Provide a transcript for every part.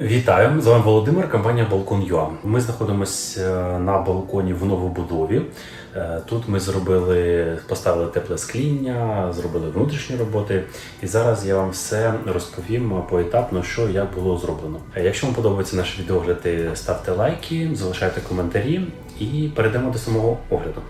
Вітаю! З вами Володимир, компанія Балкон Юа. Ми знаходимося на балконі в новобудові. Е, Тут ми зробили, поставили тепле скління, зробили внутрішні роботи. І зараз я вам все розповім поетапно, що як було зроблено. Е, Якщо вам подобаються наші відеогляди, ставте лайки, залишайте коментарі і перейдемо до самого огляду.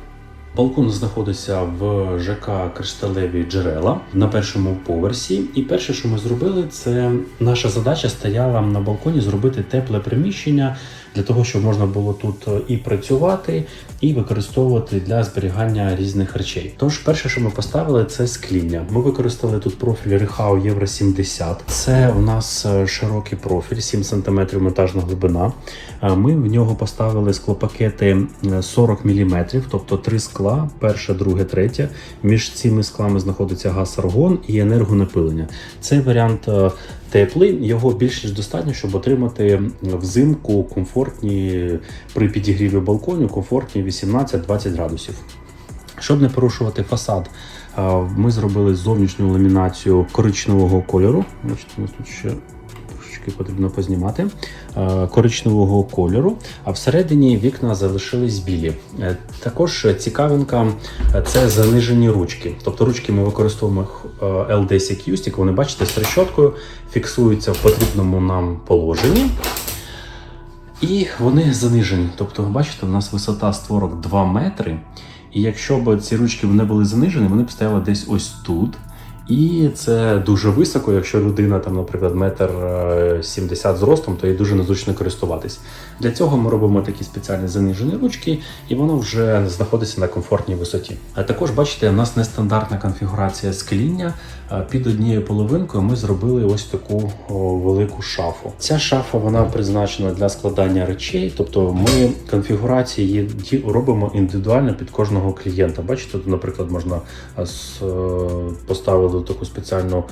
Балкон знаходиться в ЖК Кришталеві джерела на першому поверсі. І перше, що ми зробили, це наша задача стояла на балконі зробити тепле приміщення для того, щоб можна було тут і працювати, і використовувати для зберігання різних речей. Тож, перше, що ми поставили, це скління. Ми використали тут профіль Рихау Євро 70. Це у нас е, широкий профіль, 7 см монтажна глибина. Е, Ми в нього поставили склопакети е, 40 мм, тобто три скла, перше, друге, третє. Між цими склами знаходиться газ аргон і енергонапилення. Цей варіант е, теплий, його більш ніж достатньо, щоб отримати взимку комфортні при підігріві балконів, комфортні 18-20 градусів. Щоб не порушувати фасад, ми зробили зовнішню ламінацію коричневого кольору. Бачите, у тут ще трошечки потрібно познімати е, коричневого кольору, а всередині вікна залишились білі. Е, Також цікавинка е, це занижені ручки. Тобто ручки ми використовуємо е, L10 Q-Stick, вони бачите з трещоткою, фіксуються в потрібному нам положенні. І вони занижені. Тобто, бачите, у нас висота створок 2 метри. І якщо б ці ручки не були занижені, вони б стояли десь ось тут. І це дуже високо, якщо людина там, наприклад, метр е, 70 зростом, то їй дуже незручно користуватись. Для цього ми робимо такі спеціальні занижені ручки, і воно вже знаходиться на комфортній висоті. А також бачите, у нас нестандартна конфігурація скління. Е, Під однією половинкою ми зробили ось таку велику шафу. Ця шафа вона призначена для складання речей, тобто ми конфігурації робимо індивідуально під кожного клієнта. Бачите, тут, наприклад, можна е, з- е, таку спеціальну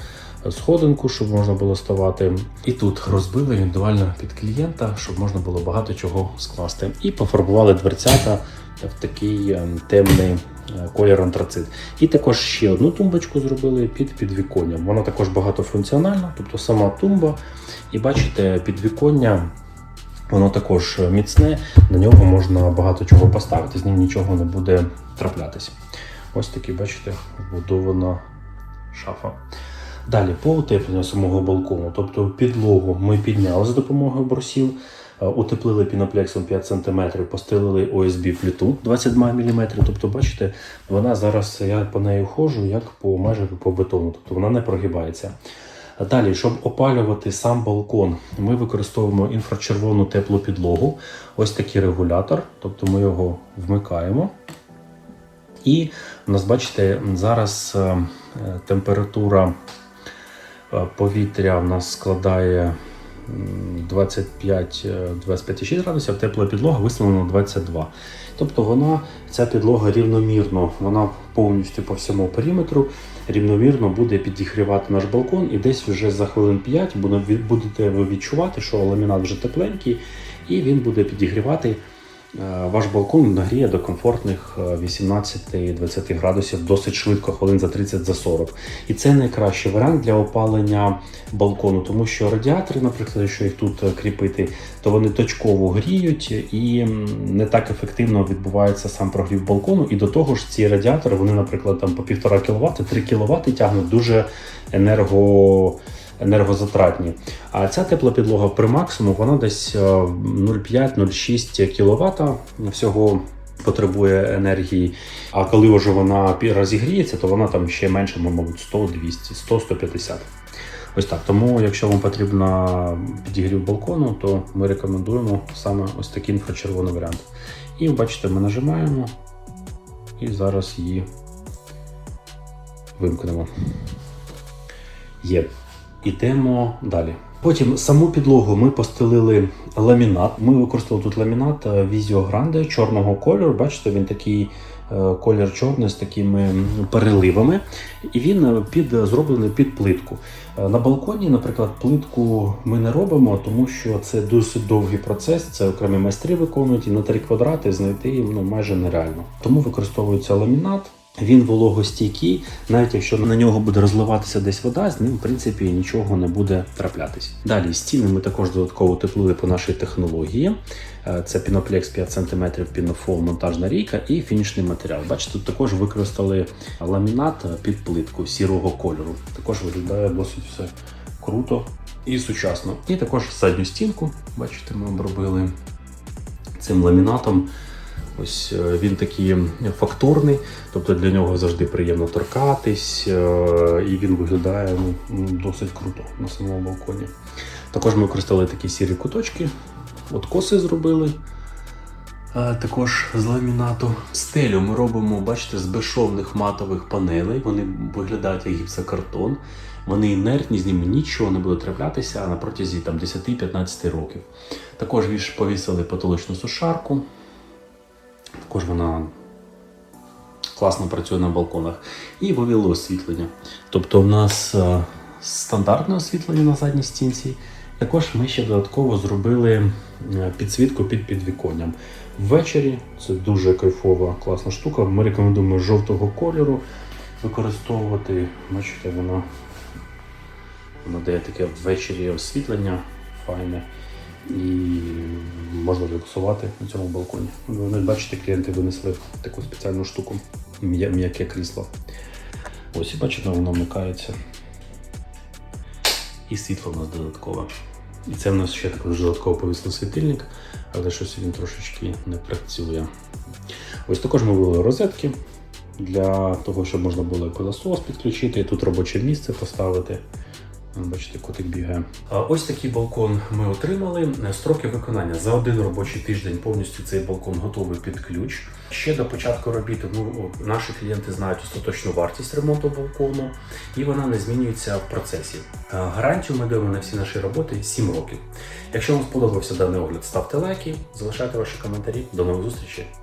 сходинку, щоб можна було ставати. І тут розбили індивідуально під клієнта, щоб можна було багато чого скласти. І пофарбували дверцята в такий е, темний е, колір антрацит. І також ще одну тумбочку зробили під підвіконням. Вона також багатофункціональна, тобто сама тумба. І бачите, підвіконня. Воно також міцне, на нього можна багато чого поставити, з ним нічого не буде траплятися. Ось такий, бачите, вбудована шафа. Далі по утепленню самого балкону, тобто підлогу ми підняли за допомогою брусів, е, утеплили піноплексом 5 см, постелили ОСБ плиту 22 мм. Тобто, бачите, вона зараз я по неї ходжу як по майже по бетону, тобто вона не прогибається. Далі, щоб опалювати сам балкон, ми використовуємо інфрачервону теплу підлогу. Ось такий регулятор, тобто ми його вмикаємо. І у нас, бачите, зараз е, е, температура е, повітря у нас складає м, 25 е, 25,6 градусів, тепла підлога виставлена 22. Тобто вона, ця підлога рівномірно, вона повністю по всьому периметру рівномірно буде підігрівати наш балкон, і десь вже за хвилин 5 буде- будете ви відчувати, що ламінат вже тепленький, і він буде підігрівати. Е, Ваш балкон нагріє до комфортних е, 18-20 градусів досить швидко, хвилин за 30 за 40. І це найкращий варіант для опалення балкону, тому що радіатори, наприклад, якщо їх тут е, кріпити, то вони точково гріють і не так ефективно відбувається сам прогрів балкону. І до того ж, ці радіатори, вони, наприклад, там по 1,5 кВт, 3 кВт тягнуть дуже енерго енергозатратні. А ця тепла підлога при максимуму вона десь е, 0,5-0,6 кВт всього потребує енергії. А коли вже вона розігріється, то вона там ще менше, ну, мабуть, 100, 200, 100, 150. Ось так. Тому, якщо вам потрібно підігрів балкону, то ми рекомендуємо саме ось такий інфрачервоний варіант. І бачите, ми нажимаємо і зараз її вимкнемо. Є. Ідемо далі. Потім саму підлогу ми постелили ламінат. Ми використали тут ламінат е, Visio Grande чорного кольору. Бачите, він такий е, колір чорний з такими переливами. І він е, під, зроблений під плитку. Е, На балконі, наприклад, плитку ми не робимо, тому що це досить довгий процес, це окремі майстри виконують, і на 3 квадрати знайти ну, майже нереально. Тому використовується ламінат. Він вологостійкий, навіть якщо на нього буде розливатися десь вода, з ним в принципі нічого не буде траплятись. Далі стіни ми також додатково утеплили по нашій технології. Е, Це піноплекс 5 см, пінофол, монтажна рійка і фінішний матеріал. Бачите, тут також використали ламінат під плитку сірого кольору. Також виглядає досить все круто і сучасно. І також задню стінку, бачите, ми обробили цим ламінатом. Ось е, він такий фактурний, тобто для нього завжди приємно торкатись, е, і він виглядає ну, досить круто на самому балконі. Також ми використали такі сірі куточки, от коси зробили. Також з ламінату. Стелю ми робимо, бачите, з безшовних матових панелей. Вони виглядають як гіпсокартон. Вони інертні, з ними нічого не буде траплятися на протязі там, 10-15 років. Також повісили потолочну сушарку. Також вона класно працює на балконах. І вивели освітлення. Тобто в нас е, стандартне освітлення на задній стінці. Також ми ще додатково зробили е, підсвітку під підвіконням. Ввечері це дуже кайфова, класна штука. Ми рекомендуємо жовтого кольору використовувати. Бачите, воно, воно дає таке ввечері освітлення файне і можна релаксувати на цьому балконі. Ви бачите, клієнти винесли таку спеціальну штуку, м'яке крісло. Ось і бачите, воно вмикається. І світло у нас додаткове. І це в нас ще також додатково повісний світильник, але щось він трошечки не працює. Ось також ми ввели розетки для того, щоб можна було і пилосос підключити, і тут робоче місце поставити. Бачите, котик бігає. Ось такий балкон ми отримали. Строки виконання за один робочий тиждень повністю цей балкон готовий під ключ. Ще до початку робіт ну, наші клієнти знають остаточну вартість ремонту балкону, і вона не змінюється в процесі. Гарантію ми даємо на всі наші роботи 7 років. Якщо вам сподобався даний огляд, ставте лайки, залишайте ваші коментарі. До нових зустрічей!